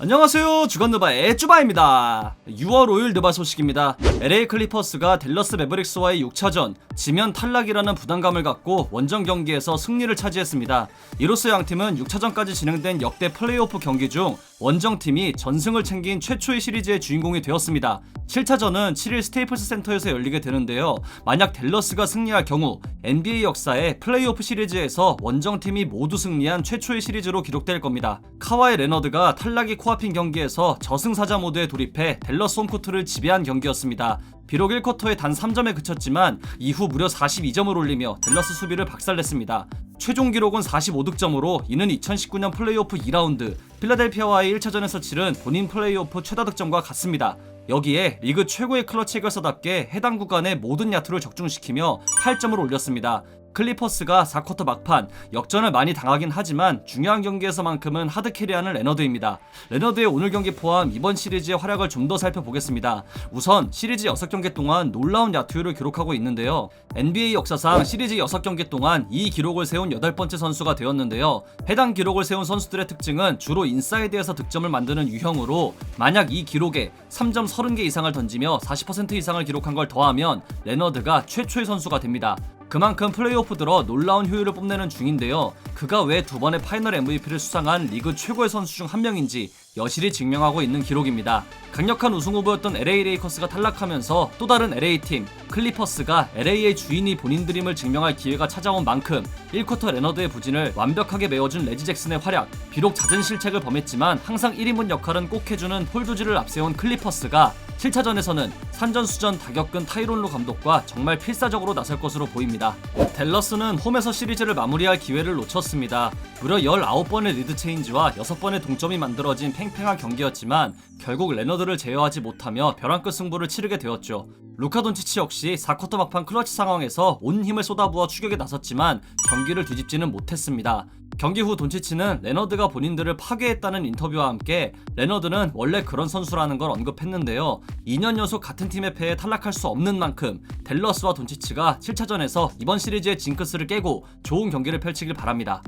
안녕하세요. 주간느바의 쭈바입니다. 6월 5일 느바 소식입니다. LA 클리퍼스가 댈러스 매버릭스와의 6차전 지면 탈락이라는 부담감을 갖고 원정 경기에서 승리를 차지했습니다. 이로써 양팀은 6차전까지 진행된 역대 플레이오프 경기 중 원정팀이 전승을 챙긴 최초의 시리즈의 주인공이 되었습니다. 7차전은 7일 스테이플스 센터에서 열리게 되는데요. 만약 댈러스가 승리할 경우 NBA 역사에 플레이오프 시리즈에서 원정팀이 모두 승리한 최초의 시리즈로 기록될 겁니다. 카와이 레너드가 탈락이 코앞인 경기에서 저승사자 모드에 돌입해 댈러스 홈코트를 지배한 경기였습니다. 비록 1쿼터에 단 3점에 그쳤지만 이후 무려 42점을 올리며 댈러스 수비를 박살냈습니다. 최종 기록은 45득점으로 이는 2019년 플레이오프 2라운드 필라델피아와의 1차전에서 치른 본인 플레이오프 최다 득점과 같습니다. 여기에 리그 최고의 클러치 해결사답게 해당 구간의 모든 야투를 적중시키며 8점을 올렸습니다. 클리퍼스가 4쿼터 막판 역전을 많이 당하긴 하지만 중요한 경기에서만큼은 하드 캐리하는 레너드입니다. 레너드의 오늘 경기 포함 이번 시리즈의 활약을 좀 더 살펴보겠습니다. 우선 시리즈 6경기 동안 놀라운 야투율을 기록하고 있는데요. NBA 역사상 시리즈 6경기 동안 이 기록을 세운 8번째 선수가 되었는데요. 해당 기록을 세운 선수들의 특징은 주로 인사이드에서 득점을 만드는 유형으로 만약 이 기록에 3점 30개 이상을 던지며 40% 이상을 기록한 걸 더하면 레너드가 최초의 선수가 됩니다. 그만큼 플레이오프 들어 놀라운 효율을 뽐내는 중인데요. 그가 왜 두 번의 파이널 MVP를 수상한 리그 최고의 선수 중 한 명인지 여실히 증명하고 있는 기록입니다. 강력한 우승 후보였던 LA 레이커스가 탈락하면서 또 다른 LA 팀 클리퍼스가 LA의 주인이 본인들임을 증명할 기회가 찾아온 만큼 1쿼터 레너드의 부진을 완벽하게 메워준 레지 잭슨의 활약 비록 잦은 실책을 범했지만 항상 1인분 역할은 꼭 해주는 폴두지를 앞세운 클리퍼스가 7차전에서는 산전수전 다격근 타이론루 감독과 정말 필사적으로 나설 것으로 보입니다. 댈러스는 홈에서 시리즈를 마무리할 기회를 놓쳤습니다. 무려 19번의 리드 체인지와 6번의 동점이 만들어진 팽팽한 경기였지만 결국 레너드를 제어하지 못하며 벼랑 끝 승부를 치르게 되었죠. 루카 돈치치 역시 4쿼터 막판 클러치 상황에서 온 힘을 쏟아부어 추격에 나섰지만 경기를 뒤집지는 못했습니다. 경기 후 돈치치는 레너드가 본인들을 파괴했다는 인터뷰와 함께 레너드는 원래 그런 선수라는 걸 언급했는데요. 2년 연속 같은 팀의 패에 탈락할 수 없는 만큼 델러스와 돈치치가 7차전에서 이번 시리즈의 징크스를 깨고 좋은 경기를 펼치길 바랍니다.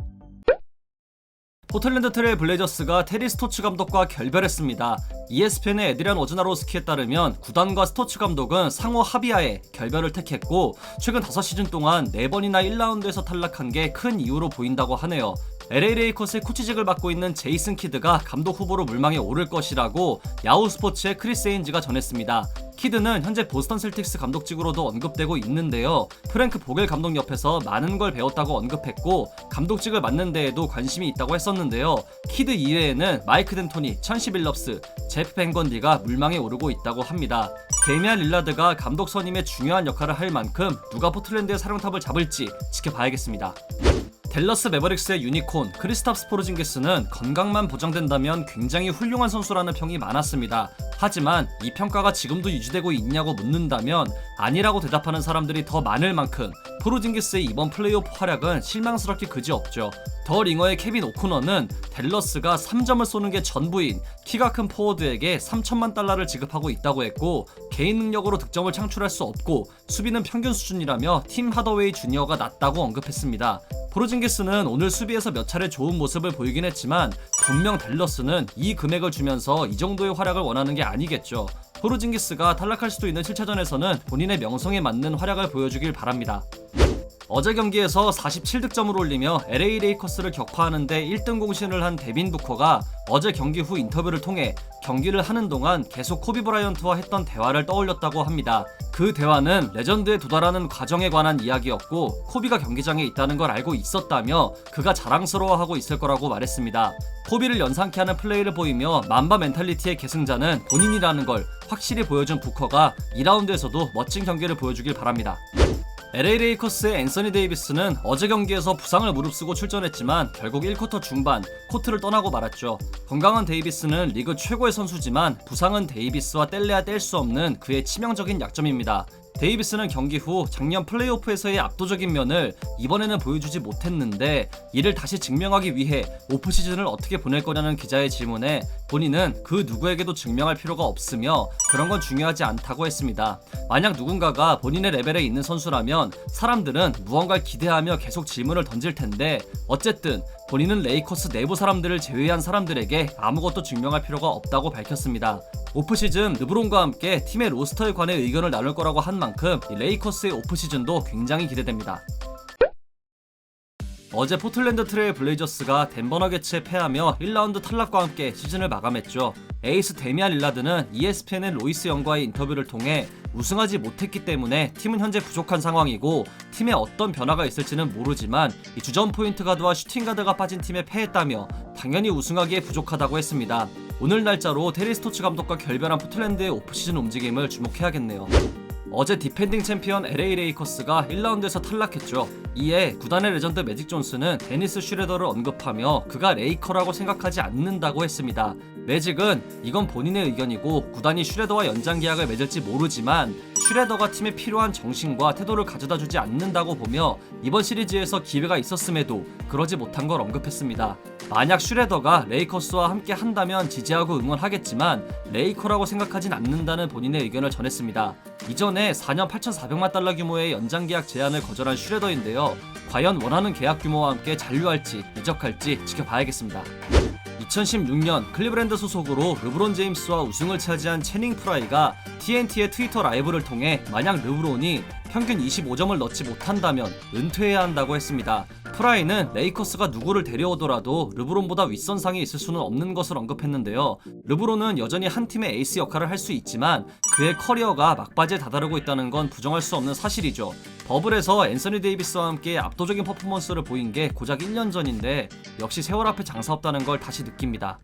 포틀랜드 트레일 블레이저스가 테리 스토츠 감독과 결별했습니다. ESPN의 에드리안 오즈나로스키에 따르면 구단과 스토츠 감독은 상호 합의하에 결별을 택했고 최근 5시즌 동안 4번이나 1라운드에서 탈락한 게 큰 이유로 보인다고 하네요. LA 레이커스의 코치직을 맡고 있는 제이슨 키드가 감독 후보로 물망에 오를 것이라고 야후 스포츠의 크리스 에인즈가 전했습니다. 키드는 현재 보스턴 셀틱스 감독직으로도 언급되고 있는데요. 프랭크 보겔 감독 옆에서 많은 걸 배웠다고 언급했고 감독직을 맡는 데에도 관심이 있다고 했었는데요. 키드 이외에는 마이크 덴토니, 찬시 빌럽스, 제프 벤건디가 물망에 오르고 있다고 합니다. 데미안 릴라드가 감독 선임에 중요한 역할을 할 만큼 누가 포틀랜드의 사령탑을 잡을지 지켜봐야겠습니다. 댈러스 매버릭스의 유니콘 크리스탑 스 포르징기스는 건강만 보장된다면 굉장히 훌륭한 선수라는 평이 많았습니다. 하지만 이 평가가 지금도 유지되고 있냐고 묻는다면 아니라고 대답하는 사람들이 더 많을 만큼 포르징기스의 이번 플레이오프 활약은 실망스럽게 그지없죠. 더 링어의 케빈 오코너는 댈러스가 3점을 쏘는 게 전부인 키가 큰 포워드에게 3천만 달러를 지급하고 있다고 했고 개인 능력으로 득점을 창출할 수 없고 수비는 평균 수준이라며 팀 하더웨이 주니어가 낫다고 언급했습니다. 포르징기스는 오늘 수비에서 몇 차례 좋은 모습을 보이긴 했지만 분명 댈러스는 이 금액을 주면서 이 정도의 활약을 원하는 게 아니겠죠. 포르징기스가 탈락할 수도 있는 7차전에서는 본인의 명성에 맞는 활약을 보여주길 바랍니다. 어제 경기에서 47득점을 올리며 LA 레이커스를 격파하는데 1등 공신을 한 데빈 부커가 어제 경기 후 인터뷰를 통해 경기를 하는 동안 계속 코비 브라이언트와 했던 대화를 떠올렸다고 합니다. 그 대화는 레전드에 도달하는 과정에 관한 이야기였고 코비가 경기장에 있다는 걸 알고 있었다며 그가 자랑스러워하고 있을 거라고 말했습니다. 코비를 연상케 하는 플레이를 보이며 만바 멘탈리티의 계승자는 본인이라는 걸 확실히 보여준 부커가 2라운드에서도 멋진 경기를 보여주길 바랍니다. LA 레이커스의 앤서니 데이비스는 어제 경기에서 부상을 무릅쓰고 출전했지만 결국 1쿼터 중반 코트를 떠나고 말았죠. 건강한 데이비스는 리그 최고의 선수지만 부상은 데이비스와 뗄래야 뗄 수 없는 그의 치명적인 약점입니다. 데이비스는 경기 후 작년 플레이오프에서의 압도적인 면을 이번에는 보여주지 못했는데 이를 다시 증명하기 위해 오프 시즌을 어떻게 보낼 거냐는 기자의 질문에 본인은 그 누구에게도 증명할 필요가 없으며 그런 건 중요하지 않다고 했습니다. 만약 누군가가 본인의 레벨에 있는 선수라면 사람들은 무언가를 기대하며 계속 질문을 던질 텐데 어쨌든 본인은 레이커스 내부 사람들을 제외한 사람들에게 아무것도 증명할 필요가 없다고 밝혔습니다. 오프시즌 르브론과 함께 팀의 로스터에 관해 의견을 나눌 거라고 한 만큼 이 레이커스의 오프시즌도 굉장히 기대됩니다. 어제 포틀랜드 트레일 블레이저스가 덴버 너게츠에 패하며 1라운드 탈락과 함께 시즌을 마감했죠. 에이스 데미안 릴라드는 ESPN의 로이스 영과의 인터뷰를 통해 우승하지 못했기 때문에 팀은 현재 부족한 상황이고 팀에 어떤 변화가 있을지는 모르지만 이 주전 포인트 가드와 슈팅 가드가 빠진 팀에 패했다며 당연히 우승하기에 부족하다고 했습니다. 오늘 날짜로 테리 스토츠 감독과 결별한 포틀랜드의 오프시즌 움직임을 주목해야겠네요. 어제 디펜딩 챔피언 LA 레이커스가 1라운드에서 탈락했죠. 이에 구단의 레전드 매직 존스는 데니스 슈레더를 언급하며 그가 레이커라고 생각하지 않는다고 했습니다. 매직은 이건 본인의 의견이고 구단이 슈레더와 연장 계약을 맺을지 모르지만 슈레더가 팀에 필요한 정신과 태도를 가져다 주지 않는다고 보며 이번 시리즈에서 기회가 있었음에도 그러지 못한 걸 언급했습니다. 만약 슈레더가 레이커스와 함께 한다면 지지하고 응원하겠지만 레이커라고 생각하진 않는다는 본인의 의견을 전했습니다. 이전에 4년 8,400만 달러 규모의 연장 계약 제안을 거절한 슈레더인데요. 과연 원하는 계약 규모와 함께 잔류할지 이적할지 지켜봐야겠습니다. 2016년 클리브랜드 소속으로 르브론 제임스와 우승을 차지한 채닝 프라이가 TNT의 트위터 라이브를 통해 만약 르브론이 평균 25점을 넣지 못한다면 은퇴해야 한다고 했습니다. 프라이는 레이커스가 누구를 데려오더라도 르브론보다 윗선상에 있을 수는 없는 것을 언급했는데요. 르브론은 여전히 한 팀의 에이스 역할을 할 수 있지만 그의 커리어가 막바지에 다다르고 있다는 건 부정할 수 없는 사실이죠. 버블에서 앤서니 데이비스와 함께 압도적인 퍼포먼스를 보인 게 고작 1년 전인데 역시 세월 앞에 장사 없다는 걸 다시 느낍니다.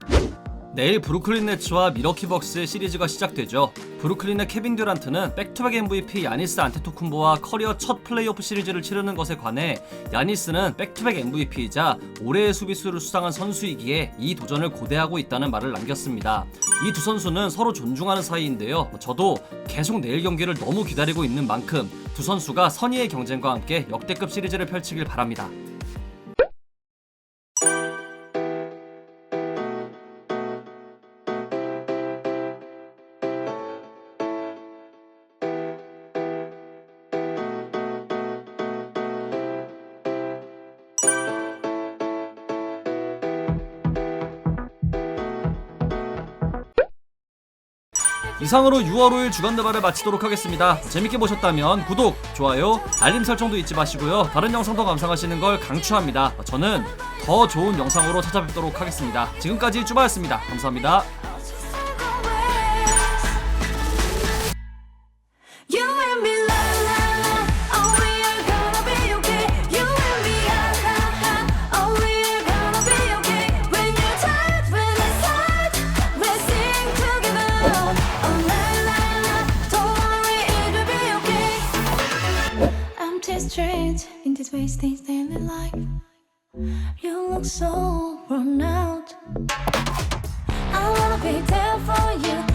내일 브루클린 네츠와 미러키 벅스의 시리즈가 시작되죠. 브루클린의 케빈 듀란트는 백투백 MVP 야니스 안테토쿤보와 커리어 첫 플레이오프 시리즈를 치르는 것에 관해 야니스는 백투백 MVP이자 올해의 수비수를 수상한 선수이기에 이 도전을 고대하고 있다는 말을 남겼습니다. 이 두 선수는 서로 존중하는 사이인데요. 저도 계속 내일 경기를 너무 기다리고 있는 만큼 두 선수가 선의의 경쟁과 함께 역대급 시리즈를 펼치길 바랍니다. 이상으로 6월 5일 주간 대발을 마치도록 하겠습니다. 재밌게 보셨다면 구독, 좋아요, 알림 설정도 잊지 마시고요. 다른 영상도 감상하시는 걸 강추합니다. 저는 더 좋은 영상으로 찾아뵙도록 하겠습니다. 지금까지 쭈바였습니다. 감사합니다. Too strange in this wasting daily life. You look so worn out. I wanna be there for you.